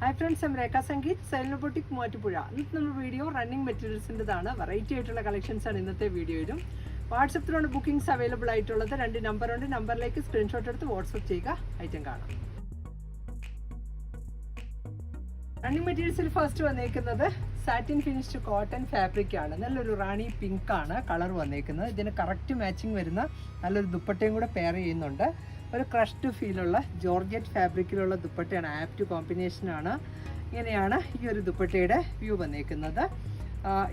Hi friends M Rekha Sangeeth സെലിനോബോട്ടിക് Muvattupuzha ഇന്നത്തെ നമ്മുടെ video running മെറ്റീരിയൽസിന്റെതാണ് വെറൈറ്റി ആയിട്ടുള്ള കളക്ഷൻസ് ആണ് ഇന്നത്തെ വീഡിയോയിലും വാട്സപ്പിലാണ് ബുക്കിംഗ്സ് അവൈലബിൾ ആയിട്ടുള്ളത് രണ്ട് നമ്പറുണ്ട് നമ്പറിലേക്ക് സ്ക്രീൻഷോട്ട് എടുത്ത് വാട്സപ്പ് ചെയ്യുക. ഐറ്റം കാണാം. റണ്ണിങ് മെറ്റീരിയൽസിൽ ഫസ്റ്റ് വന്നേക്കുന്നത് സാറ്റിൻ ഫിനിഷ്ഡ് കോട്ടൺ ഫാബ്രിക് ആണ്. നല്ലൊരു റാണി പിങ്ക് ആണ് കളർ വന്നേക്കുന്നത്. ഇതിന് കറക്റ്റ് മാച്ചിങ് വരുന്ന നല്ലൊരു ദുപ്പട്ടയും കൂടെ പെയർ ചെയ്യുന്നുണ്ട്. ഒരു ക്രഷ്ഡ് ഫീലുള്ള ജോർജറ്റ് ഫാബ്രിക്കിലുള്ള ദുപ്പട്ടയാണ്. ആപ്റ്റ് കോമ്പിനേഷനാണ് ഇങ്ങനെയാണ് ഈ ഒരു ദുപ്പട്ടയുടെ വ്യൂ വന്നേക്കുന്നത്.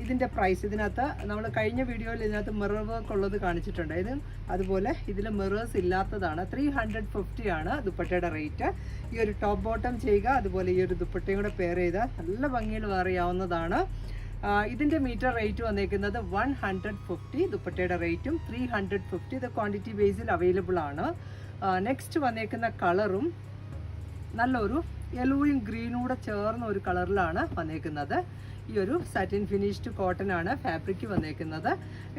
ഇതിന്റെ പ്രൈസ് ഇതിനകത്ത് നമ്മൾ കഴിഞ്ഞ വീഡിയോയിൽ ഇതിനകത്ത് മിറർ വർക്ക് ഉള്ളത് കാണിച്ചിട്ടുണ്ട്. ഇത് അതുപോലെ ഇതിൽ മിറേഴ്സ് ഇല്ലാത്തതാണ്. ത്രീ ഹൺഡ്രഡ് ഫിഫ്റ്റി ആണ് ദുപ്പട്ടയുടെ റേറ്റ് ഈ ഒരു ടോപ്പ് ബോട്ടം ചെയ്യുക അതുപോലെ ഈ ഒരു ദുപ്പട്ടയും കൂടെ പെയർ ചെയ്താൽ നല്ല ഭംഗിയിൽ വേറിയാവുന്നതാണ് ഇതിന്റെ മീറ്റർ റേറ്റ് വന്നേക്കുന്നത് വൺ ഹൺഡ്രഡ് ഫിഫ്റ്റി ദുപ്പട്ടയുടെ റേറ്റും ത്രീ ഹൺഡ്രഡ് ഫിഫ്റ്റി ഇത് ക്വാണ്ടിറ്റി ബേസിൽ അവൈലബിൾ ആണ്. നെക്സ്റ്റ് വന്നേക്കുന്ന കളറും നല്ലൊരു യെല്ലോയും ഗ്രീനും കൂടെ ചേർന്ന ഒരു കളറിലാണ് വന്നേക്കുന്നത്. ഈ ഒരു സാറ്റിൻ ഫിനിഷ്ഡ് കോട്ടൺ ആണ് ഫാബ്രിക് വന്നേക്കുന്നത്.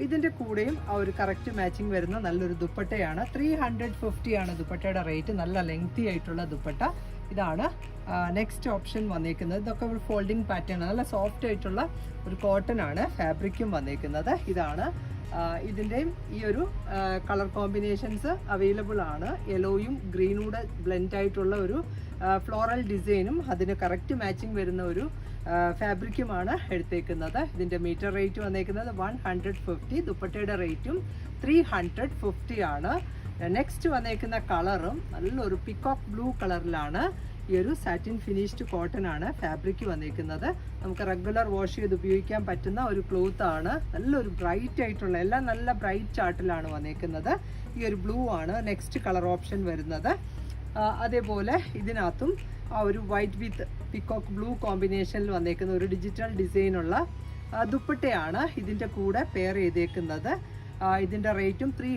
ഇതിന്റെ കൂടെയും ആ ഒരു കറക്റ്റ് മാച്ചിങ് വരുന്ന നല്ലൊരു ദുപ്പട്ടയാണ്. ത്രീ ഹൺഡ്രഡ് ഫിഫ്റ്റി ആണ് ദുപ്പട്ടയുടെ റേറ്റ് നല്ല ലെങ്തി ആയിട്ടുള്ള ദുപ്പട്ട. ഇതാണ് നെക്സ്റ്റ് ഓപ്ഷൻ വന്നേക്കുന്നത്. ഇതൊക്കെ ഒരു ഫോൾഡിങ് പാറ്റേൺ നല്ല സോഫ്റ്റ് ആയിട്ടുള്ള ഒരു കോട്ടൺ ആണ് ഫാബ്രിക്കും വന്നേക്കുന്നത്. ഇതാണ് ഇതിന്റെയും ഈ ഒരു കളർ കോമ്പിനേഷൻസ് അവൈലബിൾ ആണ്. യെലോയും ഗ്രീനൂടെ ബ്ലെൻഡ് ആയിട്ടുള്ള ഒരു ഫ്ലോറൽ ഡിസൈനും അതിന് കറക്റ്റ് മാച്ചിങ് വരുന്ന ഒരു ഫാബ്രിക്കുമാണ് എടുത്തേക്കുന്നത്. ഇതിന്റെ മീറ്റർ റേറ്റ് വന്നേക്കുന്നത് വൺ ഹൺഡ്രഡ് ഫിഫ്റ്റി ദുപ്പട്ടയുടെ റേറ്റും ത്രീ ഹൺഡ്രഡ് ഫിഫ്റ്റി ആണ്. നെക്സ്റ്റ് വന്നേക്കുന്ന കളറും നല്ലൊരു പിക്കോക്ക് ബ്ലൂ കളറിലാണ് ഈ ഒരു സാറ്റിൻ ഫിനിഷ്ഡ് കോട്ടൺ ആണ് ഫാബ്രിക് വന്നിരിക്കുന്നത്. നമുക്ക് റെഗുലർ വാഷ് ചെയ്ത് ഉപയോഗിക്കാൻ പറ്റുന്ന ഒരു ക്ലോത്ത് ആണ്. നല്ലൊരു ബ്രൈറ്റ് ആയിട്ടുള്ള എല്ലാം നല്ല ബ്രൈറ്റ് ചാർട്ടിലാണ് വന്നിരിക്കുന്നത്. ഈ ഒരു ബ്ലൂ ആണ് നെക്സ്റ്റ് കളർ ഓപ്ഷൻ വരുന്നത്. അതേപോലെ ഇതിനകത്തും ആ ഒരു വൈറ്റ് വിത്ത് പിക്കോക്ക് ബ്ലൂ കോമ്പിനേഷനിൽ വന്നേക്കുന്ന ഒരു ഡിജിറ്റൽ ഡിസൈനുള്ള ദുപ്പട്ടയാണ് ഇതിന്റെ കൂടെ പെയർ ചെയ്തേക്കുന്നത്. ഇതിന്റെ റേറ്റും ത്രീ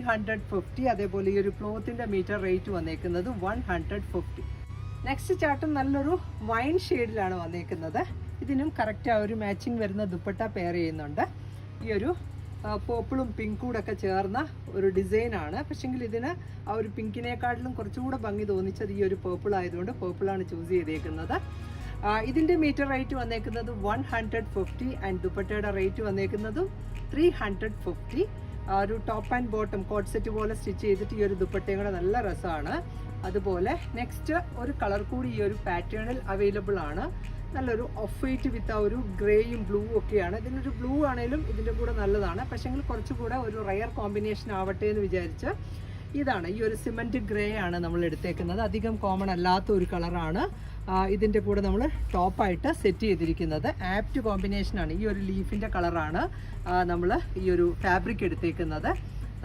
അതേപോലെ ഈ ഒരു ക്ലോത്തിന്റെ മീറ്റർ റേറ്റ് വന്നേക്കുന്നത് വൺ ഹൺഡ്രഡ് ഫിഫ്റ്റി നെക്സ്റ്റ് ചാർട്ടും നല്ലൊരു വൈൻ ഷെയ്ഡിലാണ് വന്നേക്കുന്നത്. ഇതിനും കറക്റ്റ് ആ ഒരു മാച്ചിങ് വരുന്ന ദുപ്പട്ട പെയർ ചെയ്യുന്നുണ്ട്. ഈ ഒരു പോപ്പിളും പിങ്കൂടൊക്കെ ചേർന്ന ഒരു ഡിസൈനാണ് പക്ഷെങ്കിൽ ഇതിന് ആ ഒരു പിങ്കിനേക്കാട്ടിലും കുറച്ചുകൂടെ ഭംഗി തോന്നിച്ചത് ഈ ഒരു പേർപ്പിൾ ആയതുകൊണ്ട് പേർപ്പിളാണ് ചൂസ് ചെയ്തേക്കുന്നത്. ഇതിന്റെ മീറ്റർ റേറ്റ് വന്നേക്കുന്നത് വൺ ഹൺഡ്രഡ് ഫിഫ്റ്റി ആൻഡ് ദുപ്പട്ടയുടെ റേറ്റ് വന്നേക്കുന്നതും ത്രീ ഹൺഡ്രഡ് ഫിഫ്റ്റി ഒരു top and bottom coat set പോലെ സ്റ്റിച്ച് ചെയ്തിട്ട് ഈ ഒരു ദുപ്പട്ടയും കൂടെ നല്ല രസമാണ്. അതുപോലെ നെക്സ്റ്റ് ഒരു കളർ കൂടി ഈ ഒരു പാറ്റേണിൽ അവൈലബിൾ ആണ്. നല്ലൊരു ഓഫ് വൈറ്റ് വിത്ത് ആ ഒരു ഗ്രേയും ബ്ലൂ ഒക്കെയാണ്. ഇതിനൊരു ബ്ലൂ ആണെങ്കിലും ഇതിന്റെ കൂടെ നല്ലതാണ്. പക്ഷേങ്കിൽ കുറച്ചുകൂടെ ഒരു റയർ കോമ്പിനേഷൻ ആവട്ടെ എന്ന് വിചാരിച്ച് ഇതാണ്. ഈ ഒരു സിമന്റ് ഗ്രേ ആണ് നമ്മൾ എടുത്തേക്കുന്നത്. അധികം കോമൺ അല്ലാത്ത ഒരു കളറാണ് ഇതിന്റെ കൂടെ നമ്മൾ ടോപ്പായിട്ട് സെറ്റ് ചെയ്തിരിക്കുന്നത്. ആപ്റ്റ് കോമ്പിനേഷനാണ് ഈ ഒരു ലീഫിന്റെ കളറാണ് നമ്മൾ ഈ ഒരു ഫാബ്രിക് എടുത്തേക്കുന്നത്.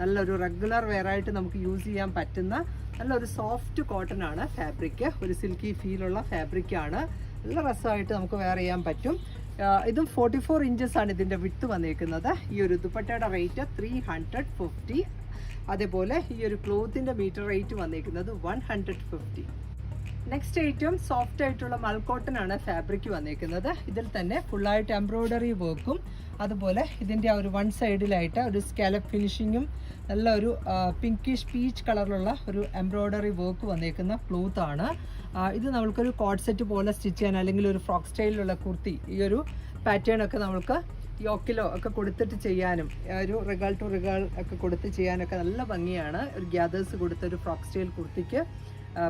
നല്ലൊരു റെഗുലർ വെയർ ആയിട്ട് നമുക്ക് യൂസ് ചെയ്യാൻ പറ്റുന്ന നല്ലൊരു സോഫ്റ്റ് കോട്ടൺ ആണ് ഫാബ്രിക് ഒരു സിൽക്കി ഫീലുള്ള ഫാബ്രിക്കാണ് നല്ല രസമായിട്ട് നമുക്ക് വെയർ ചെയ്യാൻ പറ്റും. ഇതും ഫോർട്ടി ഫോർ ഇഞ്ചസ് ആണ് ഇതിന്റെ വിട്ട് വന്നേക്കുന്നത്. ഈ ഒരു ദുപ്പട്ടയുടെ റേറ്റ് ത്രീ ഹൺഡ്രഡ് ഫിഫ്റ്റി അതേപോലെ ഈ ഒരു ക്ലോത്തിന്റെ മീറ്റർ റേറ്റ് വന്നിരിക്കുന്നത് one hundred fifty. Next item soft ആയിട്ടുള്ള മൾക്കോട്ടൻ ആണ് ഫാബ്രിക് വന്നിരിക്കുന്നത് ഇതിൽ തന്നെ ഫുള്ളായിട്ട് എംബ്രോയ്ഡറി വർക്കും അതുപോലെ ഇതിന്റെ ആ ഒരു വൺ സൈഡിലായിട്ട് ഒരു സ്കാലപ്പ് ഫിനിഷിങ്ങും നല്ല ഒരു പിങ്കിഷ് പീച്ച് കളറിലുള്ള ഒരു എംബ്രോയ്ഡറി വർക്ക് വന്നിരിക്കുന്ന ക്ലോത്ത് ആണ്. ഇത് നമുക്കൊരു കോഡ് സെറ്റ് പോലെ സ്റ്റിച്ച് ചെയ്യാൻ അല്ലെങ്കിൽ ഒരു ഫ്രോക്ക് സ്റ്റൈലിലുള്ള കുർത്തി ഈ ഒരു പാറ്റേൺ ഒക്കെ നമുക്ക് യോക്കിലോ ഒക്കെ കൊടുത്തിട്ട് ചെയ്യാനും ഒരു റിഗാൾ ടു റിഗാൾ ഒക്കെ കൊടുത്ത് ചെയ്യാനൊക്കെ നല്ല ഭംഗിയാണ്. ഒരു ഗ്യാദേഴ്സ് കൊടുത്ത ഒരു ഫ്രോക്ക് സ്റ്റൈൽ കുർത്തിക്ക്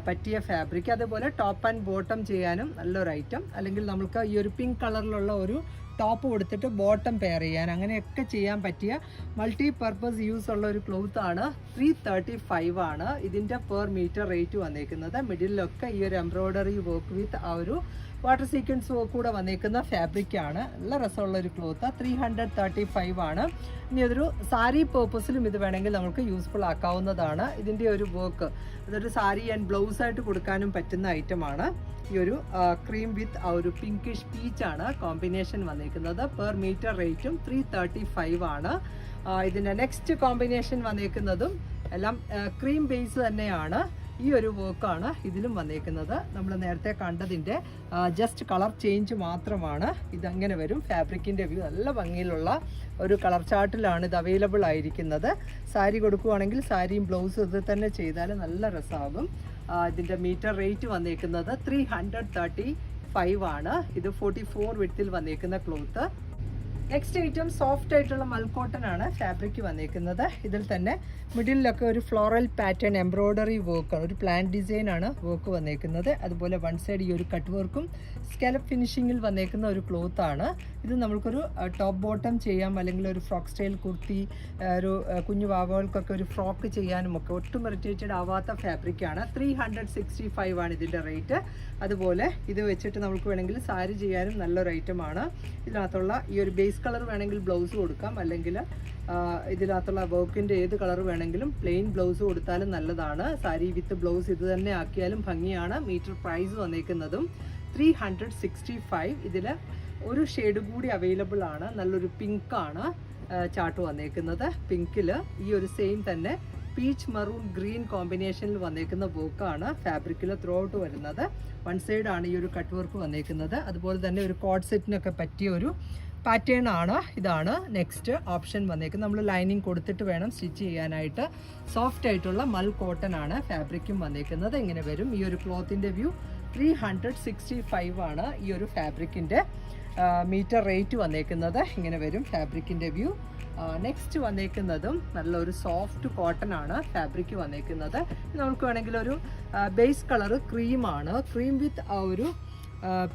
പറ്റിയ ഫാബ്രിക് അതുപോലെ ടോപ്പ് ആൻഡ് ബോട്ടം ചെയ്യാനും നല്ലൊരു ഐറ്റം അല്ലെങ്കിൽ നമുക്ക് ഈ ഒരു പിങ്ക് കളറിലുള്ള ഒരു ടോപ്പ് കൊടുത്തിട്ട് ബോട്ടം പെയർ ചെയ്യാൻ. അങ്ങനെയൊക്കെ ചെയ്യാൻ പറ്റിയ മൾട്ടി പർപ്പസ് യൂസ് ഉള്ള ഒരു ക്ലോത്ത് ആണ്. ത്രീ തേർട്ടി ഫൈവ് ആണ്. ഇതിന്റെ പെർ മീറ്റർ റേറ്റ് വന്നേക്കുന്നത്. മിഡിലൊക്കെ ഈ ഒരു എംബ്രോയ്ഡറി വർക്ക് വിത്ത് ആ ഒരു വാട്ടർ സീക്വൻസ് കൂടെ വന്നേക്കുന്ന ഫാബ്രിക് ആണ്. നല്ല രസമുള്ള ഒരു cloth. Three hundred thirty five ആണ്. ഇനി അതൊരു സാരി പേർപ്പസിലും ഇത് വേണമെങ്കിൽ നമുക്ക് യൂസ്ഫുൾ ആക്കാവുന്നതാണ്. ഇതിന്റെ ഒരു വർക്ക് അതൊരു സാരി ആൻഡ് ബ്ലൗസ് ആയിട്ട് കൊടുക്കാനും പറ്റുന്ന ഐറ്റമാണ് ഈ ഒരു ക്രീം വിത്ത് ആ ഒരു പിങ്കിഷ് പീച്ചാണ് കോമ്പിനേഷൻ വന്നേക്കുന്നത്. പെർ മീറ്റർ റേറ്റും ത്രീ തേർട്ടി ഫൈവ് ആണ്. ഇതിന്റെ നെക്സ്റ്റ് കോമ്പിനേഷൻ വന്നേക്കുന്നതും എല്ലാം ക്രീം ബേസ് തന്നെയാണ്. ഈ ഒരു വർക്കാണ് ഇതിലും വന്നേക്കുന്നത്. നമ്മൾ നേരത്തെ കണ്ടതിന്റെ ജസ്റ്റ് കളർ ചേഞ്ച് മാത്രമാണ്. ഇതങ്ങനെ വരും. ഫാബ്രിക്കിന്റെ വ്യൂ നല്ല ഭംഗിയിലുള്ള ഒരു കളർ ചാർട്ടിലാണ് ഇത് അവൈലബിൾ ആയിരിക്കുന്നത്. സാരി കൊടുക്കുവാണെങ്കിൽ സാരിയും ബ്ലൗസും ഇത് തന്നെ ചെയ്താൽ നല്ല രസമാകും ഇതിന്റെ മീറ്റർ റേറ്റ് വന്നേക്കുന്നത് ത്രീ ഹൺഡ്രഡ് തേർട്ടി ഫൈവ് ആണ്. ഇത് ഫോർട്ടി ഫോർ വിട്ടിൽ വന്നേക്കുന്ന ക്ലോത്ത് നെക്സ്റ്റ് ഐറ്റം സോഫ്റ്റ് ആയിട്ടുള്ള മൽക്കോട്ടൺ ആണ് ഫാബ്രിക് വന്നിരിക്കുന്നത് ഇതിൽ തന്നെ മിഡിലൊക്കെ ഒരു ഫ്ലോറൽ പാറ്റേൺ എംബ്രോയ്ഡറി വർക്കാണ് ഒരു പ്ലാന്റ് ഡിസൈൻ ആണ് വർക്ക് വന്നിരിക്കുന്നത് അതുപോലെ വൺ സൈഡ് ഈ ഒരു കട്ട് വർക്കും സ്കാലപ്പ് ഫിനിഷിങ്ങിൽ വന്നേക്കുന്ന ഒരു ക്ലോത്ത് ആണ്. ഇത് നമ്മൾക്കൊരു ടോപ്പ് ബോട്ടം ചെയ്യാം. അല്ലെങ്കിൽ ഒരു ഫ്രോക്ക് സ്റ്റൈൽ കുർത്തി ഒരു കുഞ്ഞു വാവകൾക്കൊക്കെ ഒരു ഫ്രോക്ക് ചെയ്യാനും ഒക്കെ ഒട്ടും ഇറിറ്റേറ്റഡ് ആവാത്ത ഫാബ്രിക് ആണ്. ത്രീ ഹൺഡ്രഡ് സിക്സ്റ്റി ഫൈവ് ആണ് ഇതിന്റെ റേറ്റ് അതുപോലെ ഇത് വെച്ചിട്ട് നമുക്ക് വേണമെങ്കിൽ സാരി ചെയ്യാനും നല്ലൊരു ഐറ്റമാണ് ഇതിനകത്തുള്ള ഈ ഒരു ബേസ് കളർ വേണമെങ്കിൽ ബ്ലൗസ് കൊടുക്കാം. അല്ലെങ്കിൽ ഇതിനകത്തുള്ള വർക്കിന്റെ ഏത് കളർ വേണമെങ്കിലും പ്ലെയിൻ ബ്ലൗസ് കൊടുത്താലും നല്ലതാണ്. സാരി വിത്ത് ബ്ലൗസ് ഇത് തന്നെ ആക്കിയാലും ഭംഗിയാണ്. മീറ്റർ പ്രൈസ് വന്നേക്കുന്നതും ത്രീ ഹൺഡ്രഡ് സിക്സ്റ്റി ഫൈവ് ഇതിൽ ഒരു ഷെയ്ഡ് കൂടി അവൈലബിൾ ആണ്. നല്ലൊരു പിങ്കാണ് ആണ് ചാർട്ട് വന്നേക്കുന്നത്. പിങ്കിൽ ഈ ഒരു സെയിം തന്നെ പീച്ച് മറൂൺ ഗ്രീൻ കോമ്പിനേഷനിൽ വന്നേക്കുന്ന വർക്കാണ് ഫാബ്രിക്കിൽ ത്രൂ ഔട്ട് വരുന്നത്. വൺ സൈഡാണ് ഈ ഒരു കട്ട് വർക്ക് വന്നേക്കുന്നത്. അതുപോലെ തന്നെ ഒരു കോഡ് സെറ്റിനൊക്കെ പറ്റിയ ഒരു പാറ്റേൺ ആണ്. ഇതാണ് നെക്സ്റ്റ് ഓപ്ഷൻ വന്നേക്കുന്നത്. നമ്മൾ ലൈനിങ് കൊടുത്തിട്ട് വേണം സ്റ്റിച്ച് ചെയ്യാനായിട്ട്. സോഫ്റ്റ് ആയിട്ടുള്ള മൽ കോട്ടൺ ആണ് ഫാബ്രിക്കും വന്നേക്കുന്നത്. എങ്ങനെ വരും. ഈ ഒരു ക്ലോത്തിന്റെ view three hundred sixty five ആണ് ഈ ഒരു ഫാബ്രിക്കിന്റെ മീറ്റർ റേറ്റ് വന്നേക്കുന്നത്. ഇങ്ങനെ വരും ഫാബ്രിക്കിന്റെ വ്യൂ നെക്സ്റ്റ് വന്നേക്കുന്നതും നല്ലൊരു സോഫ്റ്റ് കോട്ടൺ ആണ് ഫാബ്രിക് വന്നേക്കുന്നത്. നമുക്ക് വേണമെങ്കിൽ ഒരു ബേസ് കളർ ക്രീമാണ് ക്രീം വിത്ത് ആ ഒരു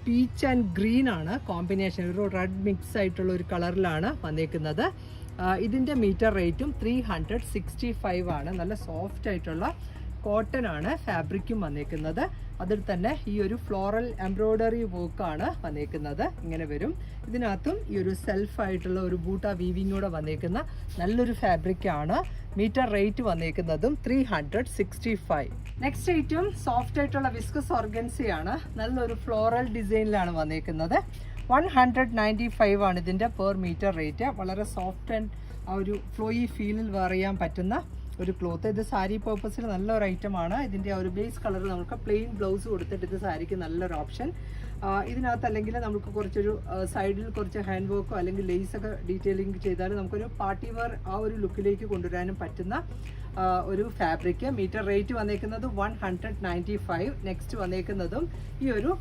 പീച്ച് ആൻഡ് ഗ്രീൻ ആണ് കോമ്പിനേഷൻ ഒരു റെഡ് മിക്സ് ആയിട്ടുള്ള ഒരു കളറിലാണ് വന്നേക്കുന്നത്. ഇതിന്റെ മീറ്റർ റേറ്റും ത്രീ ഹൺഡ്രഡ് സിക്സ്റ്റി ഫൈവ് ആണ്. നല്ല സോഫ്റ്റ് ആയിട്ടുള്ള കോട്ടൺ ആണ് ഫാബ്രിക്കും വന്നേക്കുന്നത്. അതിൽ തന്നെ ഈ ഒരു ഫ്ലോറൽ എംബ്രോയ്ഡറി വർക്കാണ് വന്നേക്കുന്നത്. ഇങ്ങനെ വരും. ഇതിനകത്തും ഈ ഒരു സെൽഫ് ആയിട്ടുള്ള ഒരു ബൂട്ട വീവിങ്ങോടെ വന്നേക്കുന്ന നല്ലൊരു ഫാബ്രിക് ആണ്. Metre rate വന്നേക്കുന്നതും three hundred sixty five next item soft ആയിട്ടുള്ള വിസ്കസ് ഓർഗൻസിയാണ് നല്ലൊരു ഫ്ലോറൽ ഡിസൈനിലാണ് വന്നേക്കുന്നത്. വൺ ഹൺഡ്രഡ് നയന്റി ഫൈവ് ആണ് ഇതിന്റെ പെർ മീറ്റർ റേറ്റ് വളരെ സോഫ്റ്റ് ആൻഡ് ആ ഒരു ഫ്ലോയി ഫീലിൽ പറയാൻ പറ്റുന്ന ഒരു ക്ലോത്ത്. ഇത് സാരി പർപ്പസിൽ നല്ലൊരു ഐറ്റമാണ് ഇതിന്റെ ഒരു ബേസ് കളർ നമുക്ക് പ്ലെയിൻ ബ്ലൗസ് കൊടുത്തിട്ട് ഇത് സാരിക്ക് നല്ലൊരു ഓപ്ഷൻ ഇതിനകത്ത് അല്ലെങ്കിൽ നമുക്ക് കുറച്ചൊരു സൈഡിൽ കുറച്ച് ഹാൻഡ് വർക്കോ അല്ലെങ്കിൽ ലേസ് ഒക്കെ ഡീറ്റെയിലിംഗ് ചെയ്താൽ നമുക്കൊരു പാർട്ടി വെയർ ആ ഒരു ലുക്കിലേക്ക് കൊണ്ടുവരാനും പറ്റുന്ന ഒരു ഫാബ്രിക് മീറ്റർ റേറ്റ് വന്നേക്കുന്നത് വൺ നെക്സ്റ്റ് വന്നേക്കുന്നതും ഈ ഒരു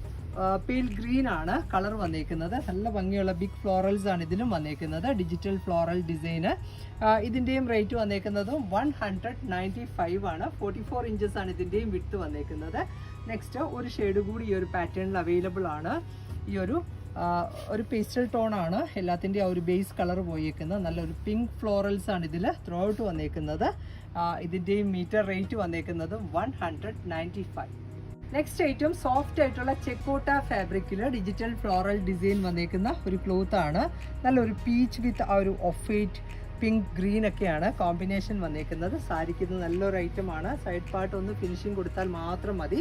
പീൽ ഗ്രീൻ ആണ് കളർ വന്നേക്കുന്നത്. നല്ല ഭംഗിയുള്ള ബിഗ് ഫ്ലോറൽസ് ആണ് ഇതിലും വന്നേക്കുന്നത്. ഡിജിറ്റൽ ഫ്ലോറൽ ഡിസൈന് ഇതിന്റെയും റേറ്റ് വന്നേക്കുന്നതും വൺ ഹൺഡ്രഡ് നയന്റി ഫൈവ് ആണ്. ഫോർട്ടി ഫോർ ഇഞ്ചസ് ആണ് ഇതിന്റെയും വിട്ട് വന്നേക്കുന്നത്. നെക്സ്റ്റ് ഒരു ഷെയ്ഡ് കൂടി ഈ ഒരു പാറ്റേണിൽ അവൈലബിൾ ആണ്. ഈ ഒരു ഒരു പേസ്റ്റൽ ടോൺ ആണ്. എല്ലാത്തിന്റെയും ആ ഒരു ബേസ് കളർ പോയേക്കുന്നത്. നല്ലൊരു പിങ്ക് ഫ്ലോറൽസ് ആണ് ഇതിൽ ത്രൂ ഔട്ട് വന്നേക്കുന്നത് ഇതിന്റെയും മീറ്റർ റേറ്റ് വന്നേക്കുന്നത് one hundred ninety five next item soft ആയിട്ടുള്ള ചെക്കോട്ട ഫാബ്രിക്കിൽ ഡിജിറ്റൽ ഫ്ലോറൽ ഡിസൈൻ വന്നേക്കുന്ന ഒരു ക്ലോത്ത് ആണ്. നല്ലൊരു പീച്ച് വിത്ത് ആ ഒരു ഓഫ് വൈറ്റ് പിങ്ക് ഗ്രീൻ ഒക്കെയാണ് കോമ്പിനേഷൻ വന്നേക്കുന്നത്. സാരിക്കുന്നത് നല്ലൊരു ഐറ്റമാണ് സൈഡ് പാർട്ട് ഒന്ന് ഫിനിഷിങ് കൊടുത്താൽ മാത്രം മതി.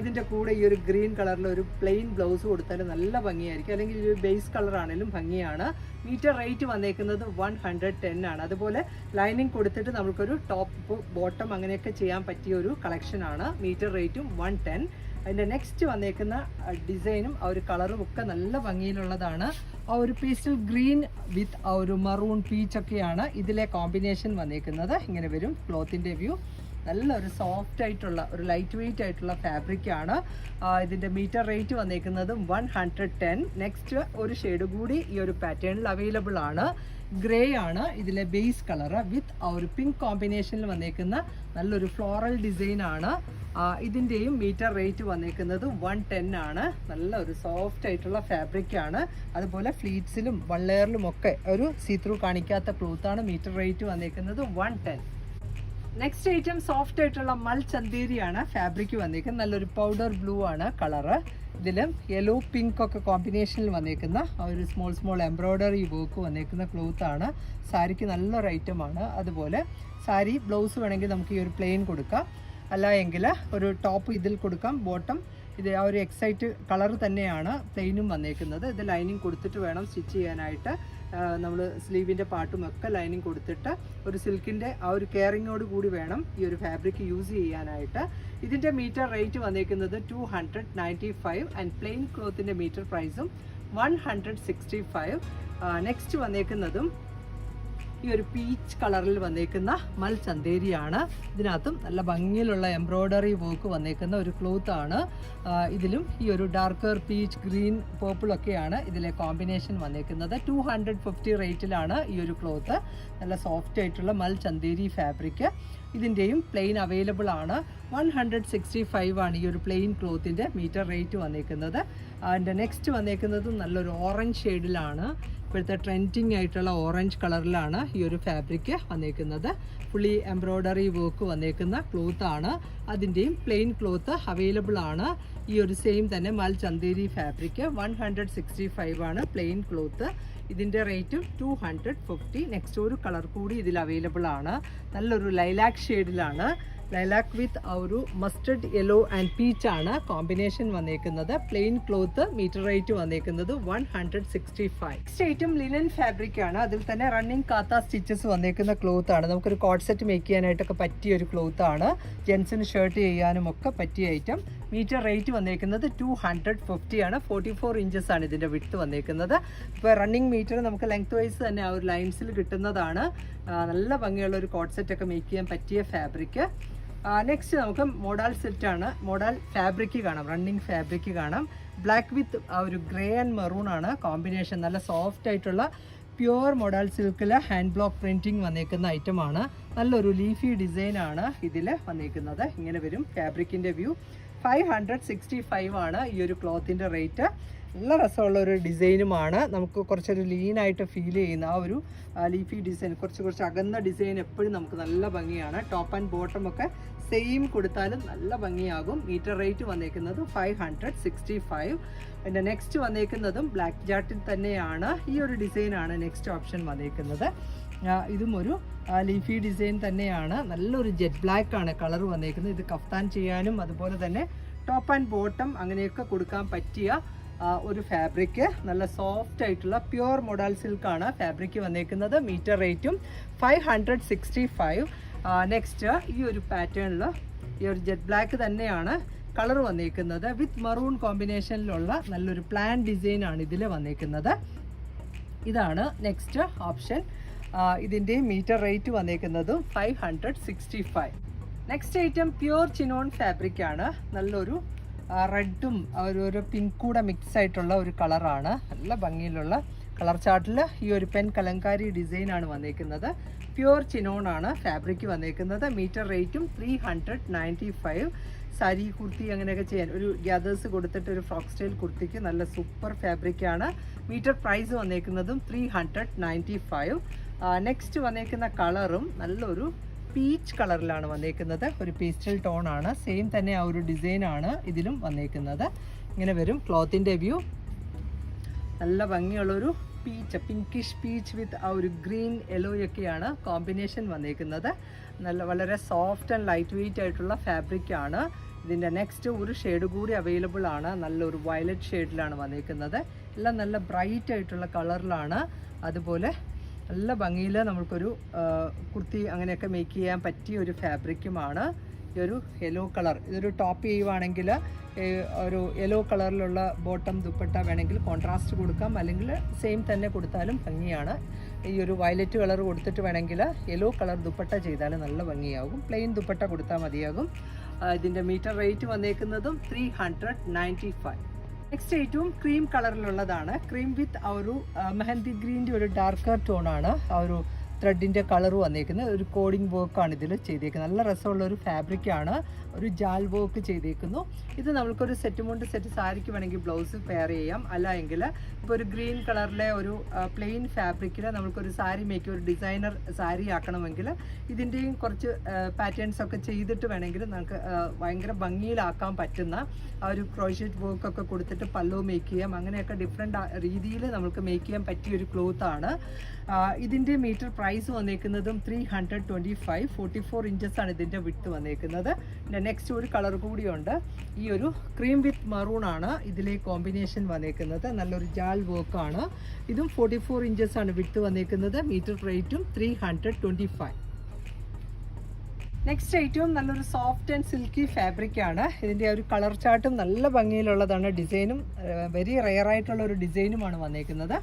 ഇതിന്റെ കൂടെ ഈ ഒരു ഗ്രീൻ കളറിൽ ഒരു പ്ലെയിൻ ബ്ലൗസ് കൊടുത്താൽ നല്ല ഭംഗിയായിരിക്കും. അല്ലെങ്കിൽ ഈ ഒരു ബേസ് കളർ ആണെങ്കിലും ഭംഗിയാണ്. മീറ്റർ റേറ്റ് വന്നേക്കുന്നത് വൺ ഹൺഡ്രഡ് ടെൻ ആണ്. അതുപോലെ ലൈനിങ് കൊടുത്തിട്ട് നമുക്കൊരു ടോപ്പ് ബോട്ടം അങ്ങനെയൊക്കെ ചെയ്യാൻ പറ്റിയ ഒരു കളക്ഷൻ ആണ്. മീറ്റർ റേറ്റും വൺ ടെൻ. അതിന്റെ നെക്സ്റ്റ് വന്നേക്കുന്ന ഡിസൈനും ആ ഒരു കളറും ഒക്കെ നല്ല ഭംഗിയിലുള്ളതാണ്. ആ ഒരു പേസ്റ്റൽ ഗ്രീൻ വിത്ത് ആ ഒരു മറൂൺ പീച്ചൊക്കെയാണ് ഇതിലെ കോമ്പിനേഷൻ വന്നേക്കുന്നത്. ഇങ്ങനെ വരും ക്ലോത്തിന്റെ വ്യൂ. നല്ലൊരു സോഫ്റ്റ് ആയിട്ടുള്ള ഒരു ലൈറ്റ് വെയിറ്റ് ആയിട്ടുള്ള ഫാബ്രിക് ആണ്. ആ, ഇതിന്റെ മീറ്റർ റേറ്റ് വന്നേക്കുന്നത് വൺ ഹൺഡ്രഡ് ടെൻ നെക്സ്റ്റ് ഒരു ഷെയ്ഡ് കൂടി ഈ ഒരു പാറ്റേണിൽ അവൈലബിൾ ആണ്. ഗ്രേ ആണ് ഇതിലെ ബേസ് കളറ് വിത്ത് ആ ഒരു പിങ്ക് കോമ്പിനേഷനിൽ വന്നേക്കുന്ന നല്ലൊരു ഫ്ലോറൽ ഡിസൈൻ ആണ്. ഇതിന്റെയും മീറ്റർ റേറ്റ് വന്നേക്കുന്നത് വൺ ടെൻ ആണ്. നല്ല ഒരു സോഫ്റ്റ് ആയിട്ടുള്ള ഫാബ്രിക് ആണ്. അതുപോലെ ഫ്ലീറ്റ്സിലും വൺ ലെയറിലും ഒക്കെ ഒരു സീത്രൂ കാണിക്കാത്ത ക്ലോത്താണ് മീറ്റർ റേറ്റ് വന്നേക്കുന്നത് one ten next item soft ആയിട്ടുള്ള മൽ ചന്തേരിയാണ് ഫാബ്രിക് വന്നേക്കുന്നത്. നല്ലൊരു പൗഡർ ബ്ലൂ ആണ് കളറ് ഇതിലും യെല്ലോ പിങ്ക് ഒക്കെ കോമ്പിനേഷനിൽ വന്നേക്കുന്ന ഒരു സ്മോൾ സ്മോൾ എംബ്രോയ്ഡറി വർക്ക് വന്നേക്കുന്ന ക്ലോത്ത് ആണ്. സാരിക്ക് നല്ലൊരു ഐറ്റമാണ് അതുപോലെ സാരി ബ്ലൗസ് വേണമെങ്കിൽ നമുക്ക് ഈ ഒരു പ്ലെയിൻ കൊടുക്കാം. അല്ല എങ്കിൽ ഒരു ടോപ്പ് ഇതിൽ കൊടുക്കാം. ബോട്ടം ഇത് ആ ഒരു എക്സൈറ്റ് കളർ തന്നെയാണ് പ്ലെയിനും വന്നേക്കുന്നത്. ഇത് ലൈനിങ് കൊടുത്തിട്ട് വേണം സ്റ്റിച്ച് ചെയ്യാനായിട്ട്. നമ്മൾ സ്ലീവിന്റെ പാട്ടും ഒക്കെ ലൈനിങ് കൊടുത്തിട്ട് ഒരു സിൽക്കിന്റെ ആ ഒരു കെയറിങ്ങോട് കൂടി വേണം ഈ ഒരു ഫാബ്രിക് യൂസ് ചെയ്യാനായിട്ട്. ഇതിന്റെ മീറ്റർ റേറ്റ് വന്നിരിക്കുന്നത് two hundred ninety five and plain ക്ലോത്തിന്റെ metre പ്രൈസും one hundred sixty five next വന്നേക്കുന്നതും ഈ ഒരു പീച്ച് കളറിൽ വന്നേക്കുന്ന മൽ ചന്തേരിയാണ് ഇതിനകത്തും നല്ല ഭംഗിയിലുള്ള എംബ്രോയ്ഡറി വർക്ക് വന്നേക്കുന്ന ഒരു ക്ലോത്ത് ആണ്. ഇതിലും ഈ ഒരു ഡാർക്കർ പീച്ച് ഗ്രീൻ പേർപ്പിളൊക്കെയാണ് ഇതിലെ കോമ്പിനേഷൻ വന്നേക്കുന്നത്. ടു ഹൺഡ്രഡ് ഫിഫ്റ്റി റേറ്റിലാണ് ഈ ഒരു ക്ലോത്ത് നല്ല സോഫ്റ്റ് ആയിട്ടുള്ള മൽ ചന്തേരി ഫാബ്രിക് ഇതിന്റെയും പ്ലെയിൻ അവൈലബിൾ ആണ്. വൺ ഹൺഡ്രഡ് സിക്സ്റ്റി ഫൈവ് ആണ് ഈ ഒരു പ്ലെയിൻ ക്ലോത്തിന്റെ മീറ്റർ റേറ്റ് വന്നേക്കുന്നത്. അതിന്റെ നെക്സ്റ്റ് വന്നേക്കുന്നത് നല്ലൊരു ഓറഞ്ച് ഷെയ്ഡിലാണ് ഇപ്പോഴത്തെ ട്രെൻഡിങ് ആയിട്ടുള്ള ഓറഞ്ച് കളറിലാണ് ഈ ഒരു ഫാബ്രിക് വന്നേക്കുന്നത്. ഫുള്ളി എംബ്രോയ്ഡറി വർക്ക് വന്നേക്കുന്ന ക്ലോത്ത് ആണ്. അതിന്റെയും പ്ലെയിൻ ക്ലോത്ത് അവൈലബിൾ ആണ്. ഈ ഒരു സെയിം തന്നെ mul Chanderi fabric one hundred sixty five ആണ് പ്ലെയിൻ ക്ലോത്ത് ഇതിന്റെ റേറ്റും ടു ഹൺഡ്രഡ് ഫിഫ്റ്റി നെക്സ്റ്റ് ഒരു കളർ കൂടി ഇതിൽ അവൈലബിൾ ആണ്. നല്ലൊരു ലൈലാക്ക് ഷെയ്ഡിലാണ് ലൈലാക്ക് വിത്ത് ഒരു മസ്റ്റർഡ് യെല്ലോ ആൻഡ് പീച്ച് ആണ് കോമ്പിനേഷൻ വന്നേക്കുന്നത്. പ്ലെയിൻ ക്ലോത്ത് മീറ്റർ റേറ്റ് വന്നേക്കുന്നത് one hundred sixty five. Next item linen fabric ആണ്. അതിൽ തന്നെ റണ്ണിങ് കാത്ത സ്റ്റിച്ചസ് വന്നേക്കുന്ന ക്ലോത്ത് ആണ്. നമുക്കൊരു കോഡ് സെറ്റ് മേക്ക് ചെയ്യാനായിട്ടൊക്കെ പറ്റിയ ഒരു ക്ലോത്ത് ആണ്. ജെൻസിന് ഷർട്ട് ചെയ്യാനും ഒക്കെ പറ്റിയ ഐറ്റം മീറ്റർ റേറ്റ് വന്നേക്കുന്നത് ടു ഹൺഡ്രഡ് ഫിഫ്റ്റി ആണ്. ഫോർട്ടി ഫോർ ഇഞ്ചസ് ആണ് ഇതിന്റെ വിട്ട് വന്നേക്കുന്നത്. ഇപ്പോൾ റണ്ണിങ് മീറ്റർ നമുക്ക് ലെങ്ത് വൈസ് തന്നെ ആ ഒരു ലൈൻസിൽ കിട്ടുന്നതാണ്. നല്ല ഭംഗിയുള്ള ഒരു കോഡ് സെറ്റ് ഒക്കെ മേക്ക് ചെയ്യാൻ പറ്റിയ ഫാബ്രിക്. നെക്സ്റ്റ് നമുക്ക് മോഡൽ സെറ്റാണ് മോഡാൽ ഫാബ്രിക് കാണാം. റണ്ണിങ് ഫാബ്രിക് കാണാം. ബ്ലാക്ക് വിത്ത് ആ ഒരു ഗ്രേ ആൻഡ് മെറൂൺ ആണ്. കോമ്പിനേഷൻ നല്ല സോഫ്റ്റ് ആയിട്ടുള്ള പ്യുവർ മോഡൽ സിൽക്കിൽ ഹാൻഡ് ബ്ലോക്ക് പ്രിന്റിങ് വന്നേക്കുന്ന ഐറ്റമാണ് നല്ലൊരു ലീഫി ഡിസൈൻ ആണ് ഇതിൽ വന്നേക്കുന്നത്. ഇങ്ങനെ വരും ഫാബ്രിക്കിന്റെ view five hundred sixty five ആണ് ഈ ഒരു ക്ലോത്തിന്റെ റേറ്റ് നല്ല രസമുള്ള ഒരു ഡിസൈനുമാണ് നമുക്ക് കുറച്ചൊരു ലീനായിട്ട് ഫീൽ ചെയ്യുന്ന ആ ഒരു ലീഫി ഡിസൈൻ കുറച്ച് കുറച്ച് അകന്ന ഡിസൈൻ എപ്പോഴും നമുക്ക് നല്ല ഭംഗിയാണ്. ടോപ്പ് ആൻഡ് ബോട്ടം ഒക്കെ സെയിം കൊടുത്താലും നല്ല ഭംഗിയാകും. മീറ്റർ റേറ്റ് വന്നേക്കുന്നത് ഫൈവ് ഹൺഡ്രഡ് സിക്സ്റ്റി ഫൈവ് പിന്നെ നെക്സ്റ്റ് വന്നേക്കുന്നതും ബ്ലാക്ക് ജാട്ടിൽ തന്നെയാണ്. ഈ ഒരു ഡിസൈനാണ് നെക്സ്റ്റ് ഓപ്ഷൻ വന്നേക്കുന്നത്. ഇതും ഒരു ലീഫി ഡിസൈൻ തന്നെയാണ്. നല്ലൊരു ജെറ്റ് ബ്ലാക്ക് ആണ് കളർ വന്നേക്കുന്നത്. ഇത് കഫ്താൻ ചെയ്യാനും അതുപോലെ തന്നെ ടോപ്പ് ആൻഡ് ബോട്ടം അങ്ങനെയൊക്കെ കൊടുക്കാൻ പറ്റിയ ഒരു ഫാബ്രിക് നല്ല സോഫ്റ്റ് ആയിട്ടുള്ള പ്യുവർ മൊഡാൽ സിൽക്കാണ് ഫാബ്രിക് വന്നേക്കുന്നത്. മീറ്റർ റേറ്റും five hundred sixty five next ഈ ഒരു പാറ്റേണിൽ ഈ ഒരു ജെറ്റ് ബ്ലാക്ക് തന്നെയാണ് കളർ വന്നേക്കുന്നത്. വിത്ത് മറൂൺ കോമ്പിനേഷനിലുള്ള നല്ലൊരു പ്ലാൻ ഡിസൈൻ ആണ് ഇതിൽ വന്നേക്കുന്നത്. ഇതാണ് നെക്സ്റ്റ് ഓപ്ഷൻ ഇതിന്റെ metre rate വന്നേക്കുന്നതും five hundred sixty five next item pure chinon fabric ആണ്. നല്ലൊരു റെഡും ഒരു ഒരു പിങ്ക് മിക്സ് ആയിട്ടുള്ള ഒരു കളറാണ് നല്ല ഭംഗിയിലുള്ള കളർ ചാർട്ടിൽ ഈ ഒരു പെൻ കലങ്കാരി ഡിസൈനാണ് വന്നേക്കുന്നത്. പ്യുവർ ചിനോൺ ആണ് ഫാബ്രിക് വന്നേക്കുന്നത്. മീറ്റർ റേറ്റും three hundred ninety five sari kurti അങ്ങനെയൊക്കെ ചെയ്യാൻ ഒരു ഗ്യാദേഴ്സ് കൊടുത്തിട്ട് ഒരു ഫ്രോക്ക് സ്റ്റൈൽ കുർത്തിക്ക് നല്ല സൂപ്പർ ഫാബ്രിക് ആണ്. Metre price വന്നേക്കുന്നതും three hundred ninety five next വന്നേക്കുന്ന കളറും നല്ലൊരു പീച്ച് കളറിലാണ് വന്നേക്കുന്നത്. ഒരു പേസ്റ്റൽ ടോൺ ആണ്. സെയിം തന്നെ ആ ഒരു ഡിസൈനാണ് ഇതിലും വന്നേക്കുന്നത്. ഇങ്ങനെ വരും. ക്ലോത്തിന്റെ വ്യൂ നല്ല ഭംഗിയുള്ളൊരു പീച്ച് പിങ്കിഷ് പീച്ച് വിത്ത് ആ ഒരു ഗ്രീൻ യെല്ലോയൊക്കെയാണ് കോമ്പിനേഷൻ വന്നിരിക്കുന്നത് നല്ല വളരെ സോഫ്റ്റ് ആൻഡ് ലൈറ്റ് വെയിറ്റ് ആയിട്ടുള്ള ഫാബ്രിക് ആണ്. ഇതിന്റെ നെക്സ്റ്റ് ഒരു ഷെയ്ഡ് കൂടി അവൈലബിൾ ആണ്. നല്ലൊരു വയലറ്റ് ഷെയ്ഡിലാണ് വന്നിരിക്കുന്നത് എല്ലാം നല്ല ബ്രൈറ്റ് ആയിട്ടുള്ള കളറിലാണ് അതുപോലെ നല്ല ഭംഗിയിൽ നമുക്കൊരു ആ, കുർത്തി അങ്ങനെയൊക്കെ മേക്ക് ചെയ്യാൻ പറ്റിയ ഒരു ഫാബ്രിക്കുമാണ് ഒരു യെല്ലോ കളർ ഇതൊരു ടോപ്പ് ചെയ്യുവാണെങ്കിൽ ഒരു യെല്ലോ കളറിലുള്ള ബോട്ടം ദുപ്പട്ട വേണമെങ്കിൽ കോൺട്രാസ്റ്റ് കൊടുക്കാം. അല്ലെങ്കിൽ സെയിം തന്നെ കൊടുത്താലും ഭംഗിയാണ്. ഈ ഒരു വയലറ്റ് കളർ കൊടുത്തിട്ട് വേണമെങ്കിൽ യെല്ലോ കളർ ദുപ്പട്ട ചെയ്താൽ നല്ല ഭംഗിയാകും. പ്ലെയിൻ ദുപ്പട്ട കൊടുത്താൽ മതിയാകും. ഇതിന്റെ metre rate വന്നേക്കുന്നതും three hundred ninety five next ഏറ്റവും ക്രീം കളറിലുള്ളതാണ് ക്രീം വിത്ത് ആ ഒരു മെഹന്തി ഗ്രീന്റെ ഒരു ഡാർക്കർ ടോണാണ് ആ ഒരു ത്രെഡിന്റെ കളർ വന്നേക്കുന്നത്. ഒരു കോഡിംഗ് വർക്കാണ് ഇതിൽ ചെയ്തേക്കുന്നത്. നല്ല രസമുള്ള ഒരു ഫാബ്രിക്കാണ് ഒരു ജാൽ വർക്ക് ചെയ്തേക്കുന്നു. ഇത് നമ്മൾക്കൊരു സെറ്റ് മുണ്ട് സെറ്റ് സാരിക്ക് വേണമെങ്കിൽ ബ്ലൗസ് പെയർ ചെയ്യാം. അല്ല എങ്കിൽ ഇപ്പോൾ ഒരു ഗ്രീൻ കളറിലെ ഒരു പ്ലെയിൻ ഫാബ്രിക്കിൽ നമുക്കൊരു സാരി മേക്ക് ഒരു ഡിസൈനർ സാരി ആക്കണമെങ്കിൽ ഇതിന്റെയും കുറച്ച് പാറ്റേൺസ് ഒക്കെ ചെയ്തിട്ട് വേണമെങ്കിൽ നമുക്ക് ഭയങ്കര ഭംഗിയിലാക്കാൻ പറ്റുന്ന ആ ഒരു വർക്ക് ഒക്കെ കൊടുത്തിട്ട് പല്ലോ മേക്ക് ചെയ്യാം. അങ്ങനെയൊക്കെ ഡിഫറെന്റ് രീതിയിൽ നമുക്ക് മേക്ക് ചെയ്യാൻ പറ്റിയ ഒരു ആണ്. ഇതിന്റെ metre price വന്നേക്കുന്നതും three hundred twenty five forty four inches ആണ് ഇതിന്റെ വിട്ട് വന്നേക്കുന്നത്. നെക്സ്റ്റ് ഒരു കളർ കൂടിയുണ്ട്. ഈ ഒരു ക്രീം വിത്ത് മറൂൺ ആണ് ഇതിലെ കോമ്പിനേഷൻ വന്നേക്കുന്നത്. നല്ലൊരു ജാൽ വർക്കാണ് ഇതും ഫോർട്ടി ഫോർ ആണ് വിട്ട് വന്നേക്കുന്നത്. മീറ്റർ റേറ്റും three hundred twenty five next ഐറ്റവും നല്ലൊരു സോഫ്റ്റ് ആൻഡ് സിൽക്കി ഫാബ്രിക് ആണ്. ഇതിന്റെ ഒരു കളർ ചാർട്ടും നല്ല ഭംഗിയിലുള്ളതാണ് ഡിസൈനും വെരി റെയർ ആയിട്ടുള്ള ഒരു ഡിസൈനുമാണ് വന്നേക്കുന്നത്.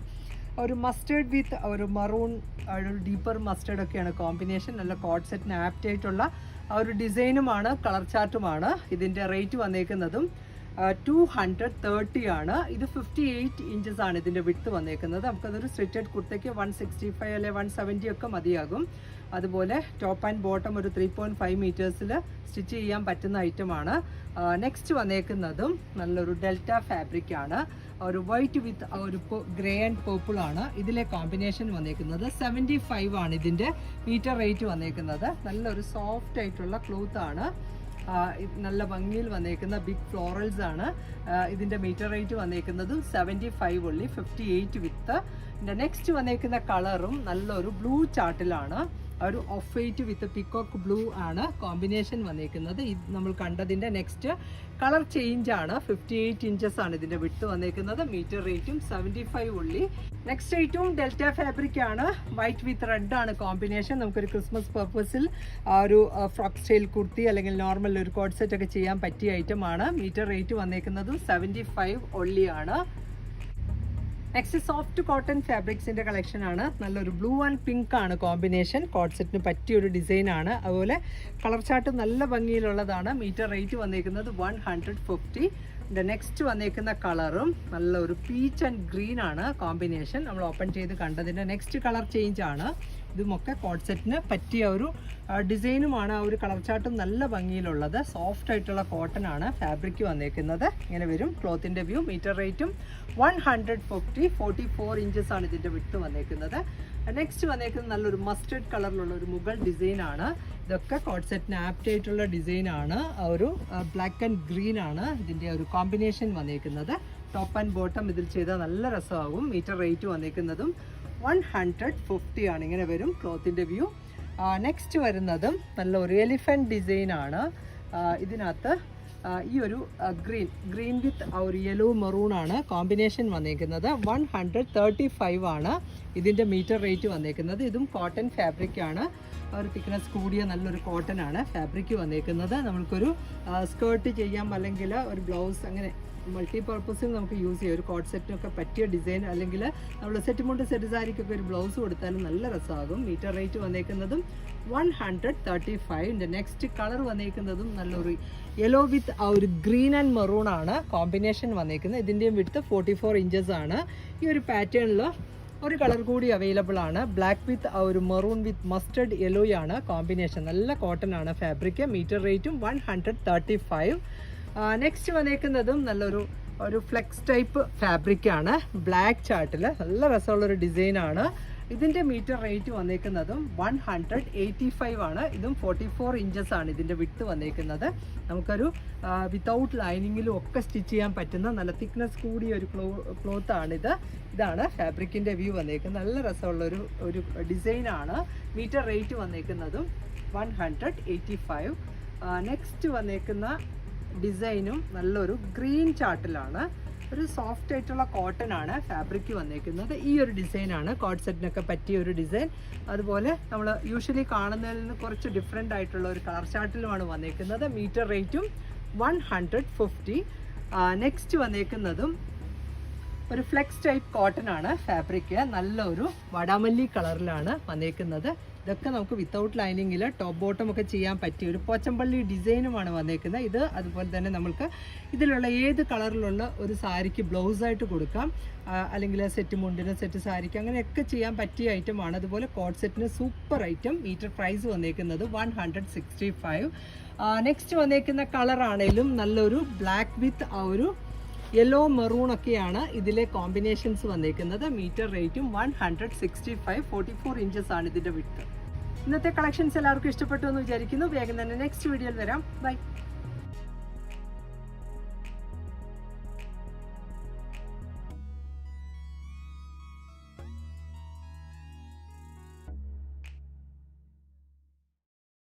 ഒരു മസ്റ്റേർഡ് വിത്ത് ഒരു മറൂൺ ഒരു ഡീപ്പർ മസ്റ്റേർഡ് ഒക്കെയാണ് കോമ്പിനേഷൻ നല്ല കോഡ് സെറ്റിന് ആപ്റ്റ് ആയിട്ടുള്ള ആ ഒരു ഡിസൈനുമാണ് കളർ ചാർട്ടുമാണ് ഇതിന്റെ റേറ്റ് വന്നേക്കുന്നതും. ടു ഹൺഡ്രഡ് തേർട്ടി ആണ്. ഇത് ഫിഫ്റ്റി എയ്റ്റ് ഇഞ്ചസ് ആണ് ഇതിന്റെ വിട്ട് വന്നേക്കുന്നത്. നമുക്കതൊരു സ്ട്രിറ്റഡ് കുർത്തയ്ക്ക് വൺ സിക്സ്റ്റി ഫൈവ് അല്ലെ വൺ സെവന്റി ഒക്കെ മതിയാകും. അതുപോലെ ടോപ്പ് ആൻഡ് ബോട്ടം ഒരു ത്രീ പോയിന്റ് ഫൈവ് മീറ്റേഴ്സിൽ സ്റ്റിച്ച് ചെയ്യാൻ പറ്റുന്ന ഐറ്റമാണ് നെക്സ്റ്റ് വന്നേക്കുന്നതും നല്ലൊരു ഡെൽറ്റ ഫാബ്രിക് ആണ്. ഒരു വൈറ്റ് വിത്ത് ഒരു ഗ്രേ ആൻഡ് പേർപ്പിൾ ആണ് ഇതിലെ കോമ്പിനേഷൻ വന്നേക്കുന്നത്. സെവന്റി ഫൈവ് ആണ് ഇതിന്റെ മീറ്റർ റേറ്റ് വന്നേക്കുന്നത്. നല്ലൊരു സോഫ്റ്റ് ആയിട്ടുള്ള ക്ലോത്ത് ആണ്. നല്ല ഭംഗിയിൽ വന്നേക്കുന്ന ബിഗ് ഫ്ലോറൽസ് ആണ്. ഇതിന്റെ metre rate വന്നേക്കുന്നതും seventy five only fifty eight with next വന്നേക്കുന്ന കളറും നല്ലൊരു ബ്ലൂ ചാർട്ടിലാണ് ഒരു off white with peacock blue ആണ് കോമ്പിനേഷൻ വന്നേക്കുന്നത് ഇത് നമ്മൾ കണ്ടതിന്റെ നെക്സ്റ്റ് കളർ ചേഞ്ച് ആണ്. ഫിഫ്റ്റി എയ്റ്റ് ഇഞ്ചസ് ആണ് ഇതിന്റെ വിട്ട് വന്നേക്കുന്നത് മീറ്റർ റേറ്റും സെവന്റി ഫൈവ് ഉള്ളി. നെക്സ്റ്റ് ഐറ്റവും ഡെൽറ്റ ഫാബ്രിക് ആണ്. വൈറ്റ് വിത്ത് റെഡ് ആണ് കോമ്പിനേഷൻ. നമുക്കൊരു ക്രിസ്മസ് പർപ്പസിൽ ഒരു ഫ്രോക്ക് സ്റ്റൈൽ കുർത്തി അല്ലെങ്കിൽ നോർമൽ ഒരു കോഡ് സെറ്റ് ഒക്കെ ചെയ്യാൻ പറ്റിയ ഐറ്റം ആണ്. മീറ്റർ റേറ്റ് വന്നേക്കുന്നതും സെവന്റി ഫൈവ് ഒള്ളിയാണ് നെക്സ്റ്റ് സോഫ്റ്റ് കോട്ടൺ ഫാബ്രിക്സിന്റെ കളക്ഷൻ ആണ്. നല്ലൊരു ബ്ലൂ ആൻഡ് പിങ്ക് ആണ് കോമ്പിനേഷൻ കോട്ട്സെറ്റിന് സെറ്റിന് പറ്റിയ ഒരു ഡിസൈൻ ആണ്. അതുപോലെ കളർ ചാർട്ട് നല്ല ഭംഗിയിലുള്ളതാണ്. മീറ്റർ റേറ്റ് വന്നേക്കുന്നത് വൺ ഹൺഡ്രഡ് ഫിഫ്റ്റി നെക്സ്റ്റ് വന്നേക്കുന്ന കളറും നല്ലൊരു പീച്ച് ആൻഡ് ഗ്രീൻ ആണ് കോമ്പിനേഷൻ നമ്മൾ ഓപ്പൺ ചെയ്ത് കണ്ടതിന്റെ നെക്സ്റ്റ് കളർ ചേഞ്ച് ആണ്. ഇതുമൊക്കെ കോഡ് സെറ്റിന് പറ്റിയ ഒരു ഡിസൈനുമാണ് ആ ഒരു കളർ ചാർട്ടും നല്ല ഭംഗിയിലുള്ളത്. സോഫ്റ്റ് ആയിട്ടുള്ള കോട്ടൺ ആണ് ഫാബ്രിക് വന്നേക്കുന്നത്. ഇങ്ങനെ വരും. ക്ലോത്തിന്റെ വ്യൂ മീറ്റർ റേറ്റും one hundred fifty forty four inches ആണ് ഇതിന്റെ വിട്ട് വന്നേക്കുന്നത്. നെക്സ്റ്റ് വന്നേക്കുന്നത് നല്ലൊരു മസ്റ്റേഡ് കളറിലുള്ള ഒരു മുഗൾ ഡിസൈൻ ആണ്. ഇതൊക്കെ കോഡ് സെറ്റിന് ആപ്റ്റ് ആയിട്ടുള്ള ആ ഒരു ബ്ലാക്ക് ആൻഡ് ഗ്രീൻ ആണ് ഇതിന്റെ ഒരു കോമ്പിനേഷൻ വന്നേക്കുന്നത്. ടോപ്പ് ആൻഡ് ബോട്ടം ഇതിൽ ചെയ്താൽ നല്ല രസമാകും. മീറ്റർ റേറ്റ് വന്നേക്കുന്നതും. വൺ ഹൺഡ്രഡ് ഫിഫ്റ്റി ആണ്. ഇങ്ങനെ വരും ക്ലോത്തിന്റെ വ്യൂ. നെക്സ്റ്റ് വരുന്നതും നല്ല ഒരു എലിഫന്റ് ആണ് ഇതിനകത്ത് ഈ ഒരു ഗ്രീൻ ഗ്രീൻ വിത്ത് ആ ഒരു യെല്ലോ മെറൂൺ ആണ് കോമ്പിനേഷൻ വന്നേക്കുന്നത്. വൺ ഹൺഡ്രഡ് തേർട്ടി ഫൈവ് ആണ് ഇതിന്റെ മീറ്റർ റേറ്റ് വന്നേക്കുന്നത്. ഇതും കോട്ടൺ ഫാബ്രിക് ആണ്. ഒരു തിക്നെസ് കൂടിയ നല്ലൊരു കോട്ടൺ ആണ് ഫാബ്രിക് വന്നേക്കുന്നത്. നമ്മൾക്കൊരു സ്കേർട്ട് ചെയ്യാം അല്ലെങ്കിൽ ഒരു ബ്ലൗസ് അങ്ങനെ മൾട്ടി പർപ്പസിൽ നമുക്ക് യൂസ് ചെയ്യാം. ഒരു കോട്ട് സെറ്റിനൊക്കെ പറ്റിയ ഡിസൈൻ അല്ലെങ്കിൽ നമ്മൾ സെറ്റ് മുണ്ട് സെറ്റ് സാരിക്കൊക്കെ ഒരു ബ്ലൗസ് കൊടുത്താലും നല്ല രസമാകും. Metre rate വന്നേക്കുന്നതും one hundred thirty five next colour വന്നേക്കുന്നതും നല്ലൊരു യെല്ലോ വിത്ത് ആ ഒരു ഗ്രീൻ ആൻഡ് മെറൂൺ ആണ് കോമ്പിനേഷൻ വന്നേക്കുന്നത്. ഇതിന്റെയും വിടുത്ത് ഫോർട്ടി ഫോർ ഇഞ്ചസ് ആണ്. ഈ ഒരു പാറ്റേണിൽ ഒരു കളർ കൂടി അവൈലബിൾ ആണ്. ബ്ലാക്ക് വിത്ത് ആ ഒരു മെറൂൺ വിത്ത് മസ്റ്റർഡ് യെല്ലോ ആണ് കോമ്പിനേഷൻ നല്ല കോട്ടൺ ആണ് ഫാബ്രിക് മീറ്റർ റേറ്റും one hundred thirty five next വന്നേക്കുന്നതും നല്ലൊരു ഒരു ഫ്ലെക്സ് ടൈപ്പ് ഫാബ്രിക് ആണ്. ബ്ലാക്ക് ചാർട്ടിൽ നല്ല രസമുള്ളൊരു ഡിസൈൻ ആണ്. ഇതിന്റെ മീറ്റർ റേറ്റ് വന്നേക്കുന്നതും വൺ ഹൺഡ്രഡ് എയ്റ്റി ഫൈവ് ആണ്. ഇതും ഫോർട്ടി ഫോർ ഇഞ്ചസ് ആണ് ഇതിന്റെ വിട്ട് വന്നേക്കുന്നത്. നമുക്കൊരു വിത്തൗട്ട് ലൈനിങ്ങിലും ഒക്കെ സ്റ്റിച്ച് ചെയ്യാൻ പറ്റുന്ന നല്ല തിക്നെസ് കൂടിയ ഒരു ക്ലോ ക്ലോത്ത് ആണിത്. ഇതാണ് ഫാബ്രിക്കിന്റെ വ്യൂ വന്നേക്കുന്നത്. നല്ല രസമുള്ള ഒരു ഒരു ഡിസൈനാണ് metre rate വന്നേക്കുന്നതും one hundred eighty five next വന്നേക്കുന്ന ഡിസൈനും നല്ലൊരു ഗ്രീൻ ചാർട്ടിലാണ് ഒരു സോഫ്റ്റ് ആയിട്ടുള്ള കോട്ടൺ ആണ് ഫാബ്രിക് വന്നേക്കുന്നത്. ഈ ഒരു ഡിസൈനാണ് കോട്ട് സെറ്റിനൊക്കെ പറ്റിയ ഒരു ഡിസൈൻ അതുപോലെ നമ്മൾ യൂഷ്വലി കാണുന്നതിൽ നിന്ന് കുറച്ച് ഡിഫറെന്റ് ആയിട്ടുള്ള ഒരു കളർ ചാർട്ടിലുമാണ് വന്നേക്കുന്നത്. മീറ്റർ റേറ്റും വൺ ഹൺഡ്രഡ് ഫിഫ്റ്റി നെക്സ്റ്റ് വന്നേക്കുന്നതും ഒരു ഫ്ലെക്സ് ടൈപ്പ് കോട്ടൺ ആണ് ഫാബ്രിക് നല്ലൊരു വടാമല്ലി കളറിലാണ് വന്നേക്കുന്നത്. ഇതൊക്കെ നമുക്ക് വിത്തൗട്ട് ലൈനിങ്ങിൽ ടോപ്പ് ബോട്ടം ഒക്കെ ചെയ്യാൻ പറ്റിയ ഒരു പോച്ചമ്പള്ളി ഡിസൈനുമാണ് വന്നേക്കുന്നത്. ഇത് അതുപോലെ തന്നെ നമുക്ക് ഇതിലുള്ള ഏത് കളറിലുള്ള ഒരു സാരിക്ക് ബ്ലൗസായിട്ട് കൊടുക്കാം. അല്ലെങ്കിൽ സെറ്റ് മുണ്ടിന് സെറ്റ് സാരിക്ക് അങ്ങനെയൊക്കെ ചെയ്യാൻ പറ്റിയ ഐറ്റമാണ് അതുപോലെ കോട്ട് സെറ്റിന് സൂപ്പർ ഐറ്റം മീറ്റർ പ്രൈസ് വന്നേക്കുന്നത് വൺ നെക്സ്റ്റ് വന്നേക്കുന്ന കളറാണേലും നല്ലൊരു ബ്ലാക്ക് വിത്ത് ആ ഒരു യെല്ലോ മെറൂൺ ഒക്കെയാണ് ഇതിലെ കോമ്പിനേഷൻസ് വന്നേക്കുന്നത്. മീറ്റർ റേറ്റും one hundred sixty five forty four inches ആണ് ഇതിന്റെ വിട്ട് ഇന്നത്തെ കളക്ഷൻസ് എല്ലാവർക്കും ഇഷ്ടപ്പെട്ടു എന്ന് വിചാരിക്കുന്നു. വേഗം തന്നെ നെക്സ്റ്റ് വീഡിയോയിൽ വരാം. ബൈ